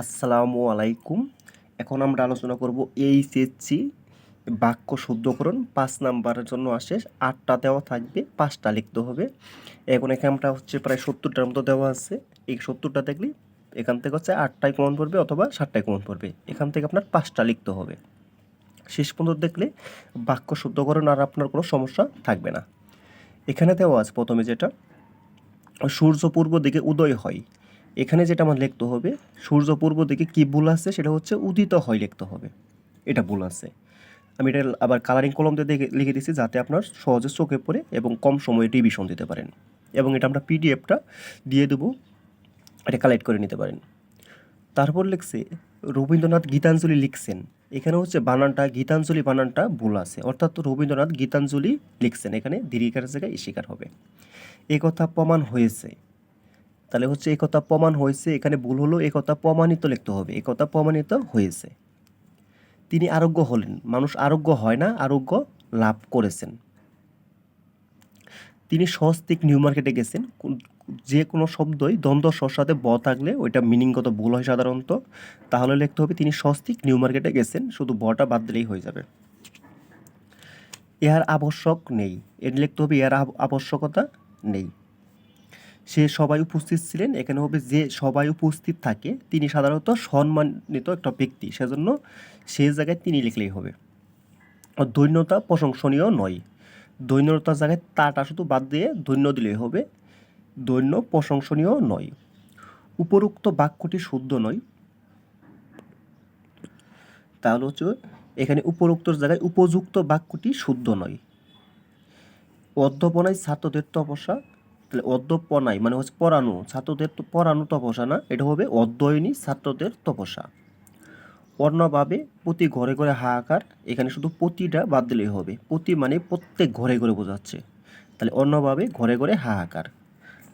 আসসালামু আলাইকুম। এখন আমরা আলোচনা করব এইচএসসি বাক্য শুদ্ধকরণ, পাঁচ নাম্বারের জন্য আসে আটটা দেওয়া থাকবে, পাঁচটা লিখতে হবে। এখন এখানে আমরা হচ্ছে প্রায় সত্তরটার মতো দেওয়া আছে। এই সত্তরটা দেখলে এখান থেকে হচ্ছে আটটায় কমন পড়বে অথবা সাতটায় কমন পড়বে। এখান থেকে আপনার পাঁচটা লিখতে হবে। শেষ পর্যন্ত দেখলে বাক্য শুদ্ধকরণ আর আপনার কোনো সমস্যা থাকবে না। এখানে দেওয়া আছে প্রথমে যেটা, সূর্য পূর্ব দিকে উদয় হয়। এখানে যেটা আমার লিখতে হবে, সূর্য পূর্ব দিকে কী ভুল আছে, সেটা হচ্ছে উদিত হয় লিখতে হবে। এটা ভুল আছে। আমি এটা আবার কালারিং কলম দিয়ে লিখে দিচ্ছি যাতে আপনার সহজে চোখে পড়ে এবং কম সময়ে রিভিশন দিতে পারেন। এবং এটা আমরা পিডিএফটা দিয়ে দেবো, এটা কালেক্ট করে নিতে পারেন। তারপর লিখছে, রবীন্দ্রনাথ গীতাঞ্জলি লিখছেন। এখানে হচ্ছে বানানটা, গীতাঞ্জলি বানানটা ভুল আছে। অর্থাৎ রবীন্দ্রনাথ গীতাঞ্জলি লিখছেন। এখানে দীর্ঘিকার জায়গায় স্বীকার হবে। এ কথা প্রমাণ হয়েছে। তাহলে হচ্ছে এই কথা প্রমাণ হয়েছে, এখানে ভুল হলো, এই কথা প্রমাণিত লিখতে হবে, এই কথা প্রমাণিত হয়েছে। তিনি আরোগ্য হলেন, মানুষ আরোগ্য হয় না, আরোগ্য লাভ করেছেন। তিনি সস্তিক নিউ মার্কেটে গেছেন যে কোনো শব্দই দ্বন্দ্ব স্বর সাথে ব থাকলে ওইটা মিনিংগত ভুল হয় সাধারণত, তাহলে লিখতে হবে তিনি সস্তিক নিউ মার্কেটে গেছেন, শুধু বটা বাদ দিলেই হয়ে যাবে। ইহার আবশ্যক নেই, এর লিখতে হবে ইহার আবশ্যকতা নেই। সে সবাই উপস্থিত ছিলেন। এখানে হবে যে সবাই উপস্থিত থাকে, তিনি সাধারণত সম্মানিত একটা ব্যক্তি। সেজন্য সেই জায়গায় তিনি লিখলেই হবে। দৈন্যতা প্রশংসনীয় নয়। দৈন্যতার জায়গায় তাটা শুধু বাদ দিয়ে দৈন্য দিলেই হবে। দৈন্য প্রশংসনীয় নয়। উপরোক্ত বাক্যটি শুদ্ধ নয়। তাহলে হচ্ছে এখানে উপরোক্তর জায়গায় উপযুক্ত বাক্যটি শুদ্ধ নয়। অধ্যাপনায় ছাত্রদের তপস্যা তাহলে অধ্যপনায় মানে হচ্ছে পড়ানো ছাত্রদের পড়ানো তপস্যা না, এটা হবে অধ্যয়নী ছাত্রদের তপস্যা। অন্যভাবে প্রতি ঘরে ঘরে হাহাকার, এখানে শুধু প্রতিটা বাদ দিলেই হবে। প্রতি মানে প্রত্যেক ঘরে ঘরে বোঝাচ্ছে। তাহলে অন্যভাবে ঘরে ঘরে হাহাকার।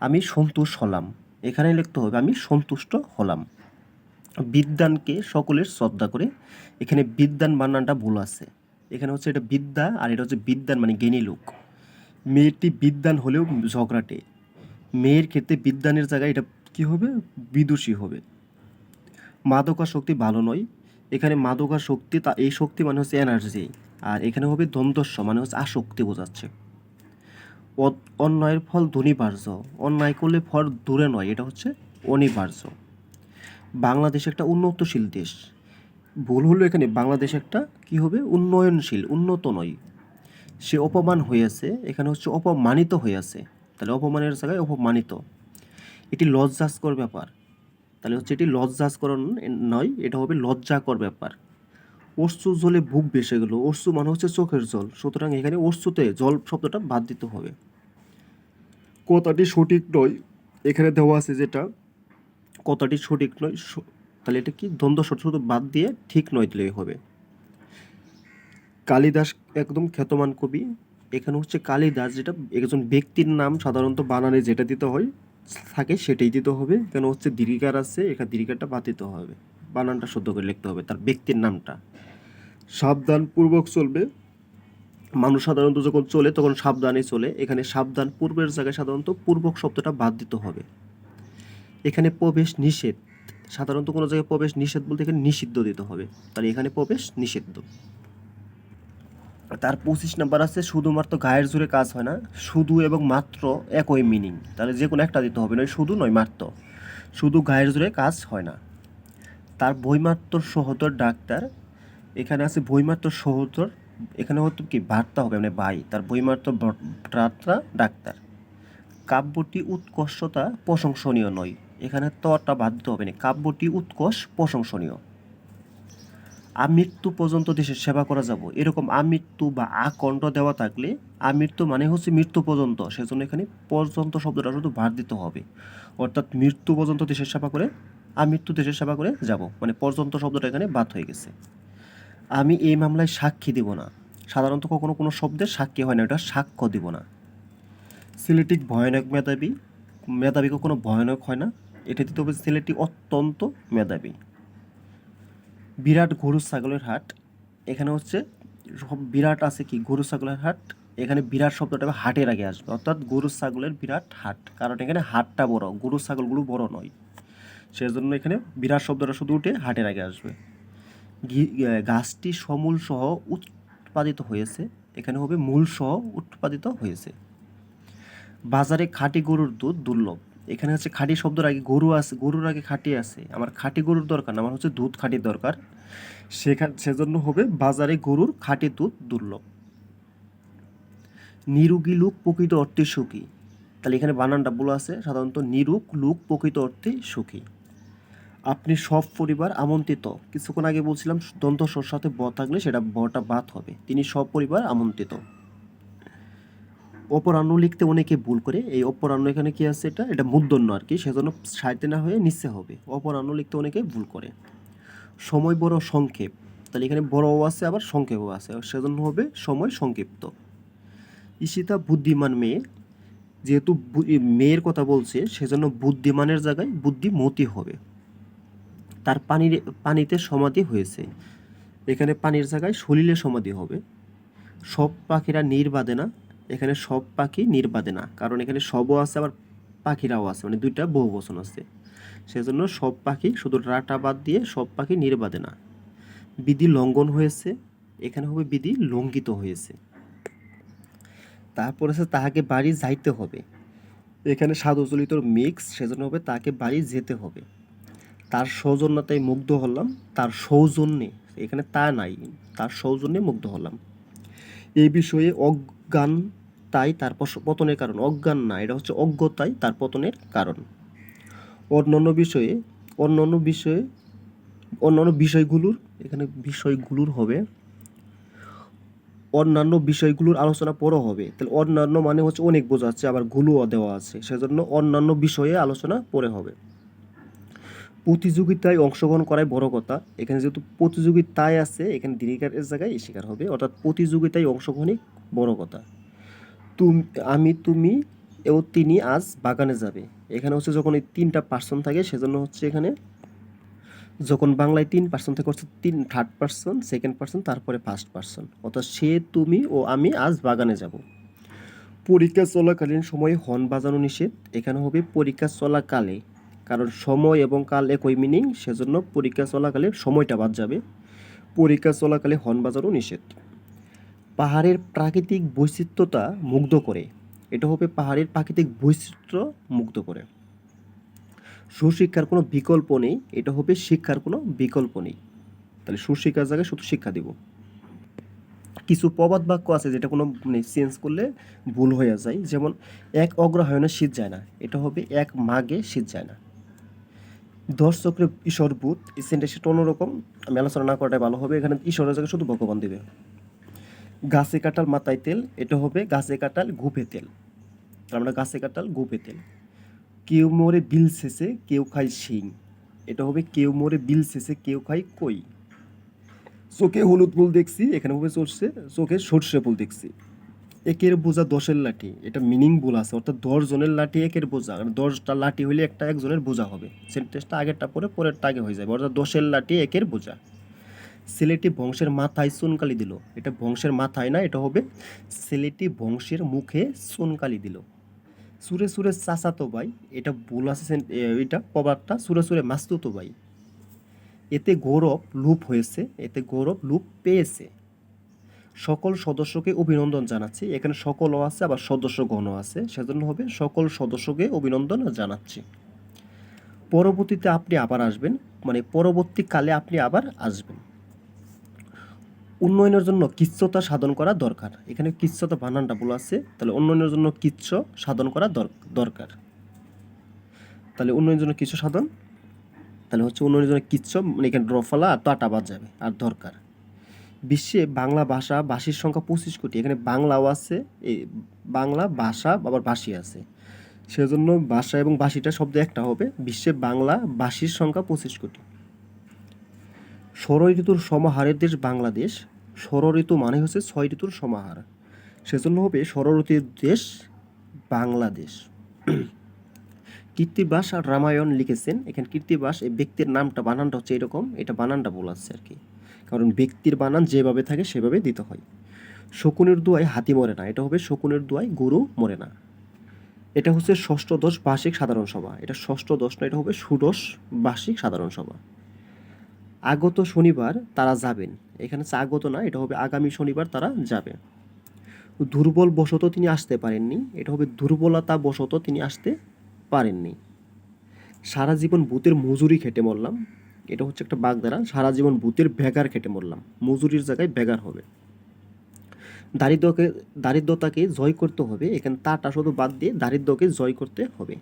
আমি সন্তুষ্ট হলাম। এখানে লিখতে হবে, আমি সন্তুষ্ট হলাম। বিদ্যানকে সকলের শ্রদ্ধা করে, এখানে বিদ্যান বানানটা ভুল আছে। এখানে হচ্ছে এটা বিদ্যা আর এটা হচ্ছে বিদ্যান মানে জ্ঞানী লোক। মেয়েটি বিদ্যান হলেও ঝগড়াটে। মেয়ের ক্ষেত্রে বিদ্যানের জায়গায় এটা কি হবে? বিদুষী হবে। মাদকা শক্তি ভালো নয়। এখানে মাদকা শক্তি তা, এই শক্তি মানে হচ্ছে এনার্জি আর এখানে হবে দ্বন্দ্বস্ব মানে হচ্ছে আসক্তি বোঝাচ্ছে। অন্যায়ের ফল ধনীবার্য, অন্যায় করলে ফল দূরে নয়, এটা হচ্ছে অনিবার্য। বাংলাদেশ একটা উন্নতশীল দেশ। ভুল হলো এখানে বাংলাদেশ একটা কি হবে? উন্নয়নশীল, উন্নত নয়। সে অপমান হয়েছে এখানে হচ্ছে অপমানিত হয়েছে তাহলে অপমানের জায়গায় অপমানিত। এটি লজ্জাস্কর ব্যাপার। তাহলে হচ্ছে এটি লজ্জাস্কর নয় এটা হবে লজ্জাকর ব্যাপার। অশ্রু জলে বুক ভেসে গেল। অশ্রু মানে হচ্ছে চোখের জল। সুতরাং এখানে অশ্রুতে জল শব্দটা বাদ দিতে হবে। কথাটি সঠিক নয়। এখানে দেওয়া আছে যেটা। কথাটি সঠিক নয় তাহলে এটা কি দ্বন্দ্ব শব্দ শুধু বাদ দিয়ে ঠিক নয় দিলেই হবে। কালিদাস একদম খ্যাতমান কবি। এখানে হচ্ছে কালিদাস যেটা একজন ব্যক্তির নাম সাধারণত বানানে যেটা দিতে হয়, থাকে সেটাই দিতে হবে। কেন হচ্ছে দীর্ঘিকার আছে, এখানে দীর্ঘিকারটা বাদ দিতে হবে। বানানটা শুদ্ধ করে লিখতে হবে তার ব্যক্তির নামটা। সাবধান পূর্বক চলবে। মানুষ সাধারণত যখন চলে তখন সাবধানে চলে। এখানে সাবধান পূর্বের জায়গায় সাধারণত পূর্বক শব্দটা বাদ দিতে হবে। এখানে প্রবেশ নিষেধ। সাধারণত কোনো জায়গায় প্রবেশ নিষেধ বলতে এখানে নিষিদ্ধ দিতে হবে। তাহলে এখানে প্রবেশ নিষিদ্ধ। তার পঁচিশ নাম্বার আছে, শুধুমাত্র গায়ের জোরে কাজ হয় না, শুধু এবং মাত্র একই মিনিং তাহলে যে কোনো একটা দিতে হবে, নয় শুধু নয় মাত্র। শুধু গায়ের জোরে কাজ হয় না। তার বইমাত্র সহোদর ডাক্তার, এখানে আছে বইমাত্র সহোদর, এখানে হয়তো কি বার্তা হবে মানে বাই তার বইমাত্র ভ্রাতা ডাক্তার। কাব্যটি উৎকর্ষতা প্রশংসনীয় নয়। এখানে তটা দিতে হবে না, কাব্যটি উৎকর্ষ প্রশংসনীয়। আমৃত্যু পর্যন্ত দেশের সেবা করা যাব। এরকম আমৃত্যু বা আকণ্ঠ দেওয়া থাকলে আমৃত্যু মানে হচ্ছে মৃত্যু পর্যন্ত। সেজন্য এখানে পর্যন্ত শব্দটা শুধু ভার দিতে হবে। অর্থাৎ মৃত্যু পর্যন্ত দেশের সেবা করে, আমৃত্যু দেশের সেবা করে যাব। মানে পর্যন্ত শব্দটা এখানে বাদ হয়ে গেছে। আমি এই মামলায় সাক্ষী দিব না। সাধারণত কখনো কোনো শব্দের সাক্ষী হয় না, এটা সাক্ষ্য দিব না। ছেলেটি ভয়ানক মেধাবী মেধাবী কখনো ভয়ানক হয় না। এটা দিতে হবে ছেলেটি অত্যন্ত মেধাবী। বিরাট গরু ছাগলের হাট। এখানে হচ্ছে সব বিরাট আছে কি? গরু ছাগলের হাট। এখানে বিরাট শব্দটা হাটের আগে আসবে। অর্থাৎ গরু ছাগলের বিরাট হাট। কারণ এখানে হাটটা বড়। গরু ছাগলগুলো বড় নয়। সেজন্য এখানে বিরাট শব্দটা শুধু উঠে হাটের আগে আসবে। গাছটি সমূল সহ উৎপাদিত হয়েছে। এখানে হবে মূল সহ উৎপাদিত হয়েছে। বাজারে খাঁটি গরুর দুধ দুর্লভ। এখানে হচ্ছে খাঁটি শব্দের আগে গরু আছে, গরুর আগে খাঁটি আছে। আমার খাঁটি গরুর দরকার আমার হচ্ছে দুধ খাঁটির দরকার। সেখান সেজন্য হবে বাজারে গরুর খাঁটি দুধ দুর্লভ। নিরুগী লোক প্রকৃত অর্থে সুখী। তাহলে এখানে বানানটা বলা আছে, সাধারণত নিরুক লোক প্রকৃত অর্থে সুখী। আপনি সব পরিবার আমন্ত্রিত। কিছুক্ষণ আগে বলছিলাম দন্ত সর সাথে ব থাকলে সেটা বটা বাদ হবে। তিনি সব পরিবার আমন্ত্রিত। অপরাহ্ন লিখতে অনেকে ভুল করে। এই অপরাহ্ন এখানে কি আছে এটা? এটা মূর্ধন্য আর কি, সেজন্য সাইতে না হয়ে নিচে হবে। অপরাহ্ন লিখতে অনেকে ভুল করে। সময় বড় সংক্ষেপ। তাহলে এখানে বড়ও আছে, আবার সংক্ষেপও আছে। সেজন্য হবে সময় সংক্ষিপ্ত। ঈশিতা বুদ্ধিমান মেয়ে। যেহেতু মেয়ের কথা বলছে, সেজন্য বুদ্ধিমানের জায়গায় বুদ্ধিমতী হবে। তার পানির, পানিতে সমাধি হয়েছে। এখানে পানির জায়গায় সলিলে সমাধি হবে। সব পাখিরা নির্বাদে না। এখানে সব পাখি নির্বাদে না। কারণ এখানে সবও আছে, আবার পাখিরাও আছে। মানে দুইটা বহু বচন আছে। সেজন্য সব পাখি শুধু রাটা বাদ দিয়ে সব পাখি নির্বাদে না। বিধি লঙ্ঘন হয়েছে। এখানে হবে বিধি লঙ্ঘিত হয়েছে। তারপর আছে তাহাকে বাড়ি যাইতে হবে। এখানে সাধু চলিত মিক্স, সেজন্য হবে তাকে বাড়ি যেতে হবে। তার সৌজন্যতায় মুগ্ধ হলাম। তার সৌজন্যে, এখানে তা নাই। তার সৌজন্যে মুগ্ধ হলাম। এই বিষয়ে অজ্ঞান তাই তার পতনের কারণ, অজ্ঞান না, এটা হচ্ছে অজ্ঞতাই তার পতনের কারণ। অন্যান্য বিষয়ে অন্যান্য বিষয়ে, অন্যান্য বিষয়গুলোর, এখানে বিষয়গুলোর হবে। অন্যান্য বিষয়গুলোর আলোচনা পরও হবে। তাহলে অন্যান্য মানে হচ্ছে অনেক বোঝাচ্ছে, আবার গুলোও দেওয়া আছে। সেজন্য অন্যান্য বিষয়ে আলোচনা পরে হবে। প্রতিযোগিতায় অংশগ্রহণ করাই বড় কথা। এখানে যেহেতু প্রতিযোগিতায় আছে, এখানে দীর্ঘার এর জায়গায় শিকার হবে। অর্থাৎ প্রতিযোগিতায় অংশগ্রহণই বড় কথা। তুমি, আমি, তুমি ও তিনি আজ বাগানে যাবে। এখানে হচ্ছে যখন এই তিনটা পার্সন থাকে, সেজন্য হচ্ছে এখানে যখন বাংলায় তিন পার্সন থেকে হচ্ছে তিন থার্ড পার্সন সেকেন্ড পার্সন তারপরে ফার্স্ট পার্সন অর্থাৎ সে, তুমি ও আমি আজ বাগানে যাব। পরীক্ষা চলাকালীন সময়ে হর্ন বাজানো নিষেধ। এখানে হবে পরীক্ষা চলাকালে। কারণ সময় এবং কাল একই মিনিং সেজন্য পরীক্ষা চলাকালে সময়টা বাদ যাবে। পরীক্ষা চলাকালে হর্ন বাজানো নিষেধ। পাহাড়ের প্রাকৃতিক বৈচিত্র্যতা মুগ্ধ করে। এটা হবে পাহাড়ের প্রাকৃতিক বৈচিত্র্য মুগ্ধ করে। সুশিক্ষার কোনো বিকল্প নেই, এটা হবে শিক্ষার কোনো বিকল্প নেই। তাহলে সুশিক্ষার জায়গায় শুধু শিক্ষা দিব। কিছু প্রবাদ বাক্য আছে যেটা কোনো মানে চেঞ্জ করলে ভুল হয়ে যায়। যেমন, এক অগ্রহায়ণে শীত যায় না। এটা হবে এক মাগে শীত যায় না। দশ চক্রে ঈশ্বর বুধ এই সেন্টেন্সটা অন্যরকম। আমি আলোচনা না করাটাই ভালো হবে। এখানে ঈশ্বরের জায়গায় শুধু ভগবান দেবে। গাছে কাঁঠাল মাথায় তেল, এটা হবে গাছে কাঁঠাল গুপে তেল। তার মানে গাছে কাঁঠাল গুপে তেল। কেউ মরে বিল শেষে, কেউ খায় শিং। এটা হবে কেউ মরে বিল শেষে, কেউ খায় কই। চোখে হলুদ ফুল দেখছি, এখানে হবে চলছে চোখে সর্ষে ফুল দেখছি। একের বোঝা দশের লাঠি, এটা মিনিং ভুল আছে, অর্থাৎ দশ জনের লাঠি একের বোঝা আর দশটা লাঠি হলে একটা একজনের বোঝা হবে। সেন্টেন্সটা আগেরটা পরে পরেরটা আগে হয়ে যাবে, অর্থাৎ দশের লাঠি একের বোঝা। ছেলেটি বংশের মাথায় চুনকালি দিল। এটা বংশের মাথায় না, এটা হবে ছেলেটি বংশের মুখে চুনকালি দিল। সুরে সুরে চাচাতো ভাই, এটা ভুল আছে এটা প্রবাদটা, সুরে সুরে মাস্তুতো ভাই। এতে গৌরব লুপ হয়েছে, এতে গৌরব লুপ পেয়েছে। সকল সদস্যকে অভিনন্দন জানাচ্ছি, এখানে সকলও আছে, আবার সদস্যগণও আছে, সেজন্য হবে সকল সদস্যকে অভিনন্দন জানাচ্ছি। পরবর্তীতে আপনি আবার আসবেন মানে পরবর্তীকালে আপনি আবার আসবেন। উন্নয়নের জন্য কিচ্ছতা সাধন করা দরকার। এখানে কিচ্ছতা বানানটা বলা আছে। তাহলে উন্নয়নের জন্য কিচ্ছ সাধন করা দর- দরকার। তাহলে উন্নয়নের জন্য কিচ্ছ সাধন? তাহলে হচ্ছে উন্নয়নের জন্য কিচ্ছ মানে এখানে ড্রফালা আর টাটা বাদ যাবে, আর দরকার। বিশ্বে বাংলা ভাষা ভাষীর সংখ্যা পঁচিশ কোটি। এখানে বাংলাও আছে, এই বাংলা ভাষা আবার ভাষী আছে। সেজন্য ভাষা এবং ভাষীটা শব্দ একটা হবে। বিশ্বে বাংলা ভাষীর সংখ্যা পঁচিশ কোটি। ষড় ঋতুর সমাহারের দেশ বাংলাদেশ। ষড় ঋতু মানে হচ্ছে ছয় ঋতুর সমাহার। সেজন্য হবে ষড় ঋতুর দেশ বাংলাদেশ। কীর্তিবাস আর রামায়ণ লিখেছেন। এখানে কীর্তিবাস, এই ব্যক্তির নামটা, বানানটা হচ্ছে এরকম। এটা বানানটা বলাচ্ছে আর কি। কারণ ব্যক্তির বানান যেভাবে থাকে সেভাবে দিতে হয়। শকুনের দোয়ায় হাতি মরে না। এটা হবে শকুনের দোয়ায় গরু মরে না। এটা হচ্ছে ষষ্ঠদশ বার্ষিক সাধারণ সভা। এটা ষষ্ঠদশ না এটা হবে ষোড়শ বার্ষিক সাধারণ সভা। আগত শনিবার তারা যাবেন। এখানে হচ্ছে আগত না, এটা হবে আগামী শনিবার তারা যাবে। দুর্বল বশত তিনি আসতে পারেননি, এটা হবে দুর্বলতা বশত তিনি আসতে পারেননি। সারা জীবন ভূতের মজুরি খেটে মরলাম, এটা হচ্ছে একটা বাগধারা, সারা জীবন ভূতের ভেগার খেটে মরলাম, মজুরির জায়গায় ভেগার হবে। দারিদ্রকে, দারিদ্রতাকে জয় করতে হবে, এখানে তাটা শুধু বাদ দিয়ে দারিদ্রকে জয় করতে হবে।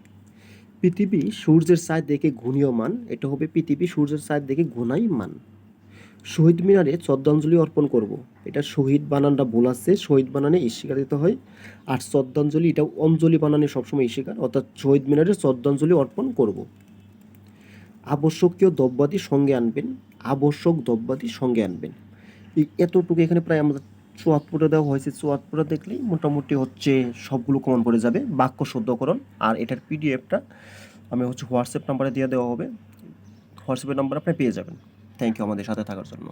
পৃথিবী সূর্যের ছায় দেখে ঘূর্ণীয়মান এটা হবে পৃথিবী সূর্যের ছায় দেখে ঘূর্ণায়মান শহীদ মিনারে শ্রদ্ধাঞ্জলি অর্পণ করব। এটা শহীদ বানানটা ভুল আছে, শহীদ বানানে ইস্বীকার দিতে হয়। আর শ্রদ্ধাঞ্জলি, এটা অঞ্জলি বানানে সবসময় ইস্বীকার অর্থাৎ শহীদ মিনারে শ্রদ্ধাঞ্জলি অর্পণ করব। আবশ্যকীয় দ্রব্যাদি সঙ্গে আনবেন, আবশ্যক দ্রব্যাদি সঙ্গে আনবেন। এতটুকু এখানে প্রায় আমাদের চুয়াত্তরটা দেওয়া হয়েছে চুয়াত্তরটা দেখলেই মোটামুটি হচ্ছে সবগুলো কমন পড়ে যাবে। বাক্য শুদ্ধকরণ, আর এটার পিডিএফটা আমি হচ্ছে হোয়াটসঅ্যাপ নাম্বারে দিয়ে দেওয়া হবে। হোয়াটসঅ্যাপের নাম্বার আপনি পেয়ে যাবেন। থ্যাংক ইউ আমাদের সাথে থাকার জন্য।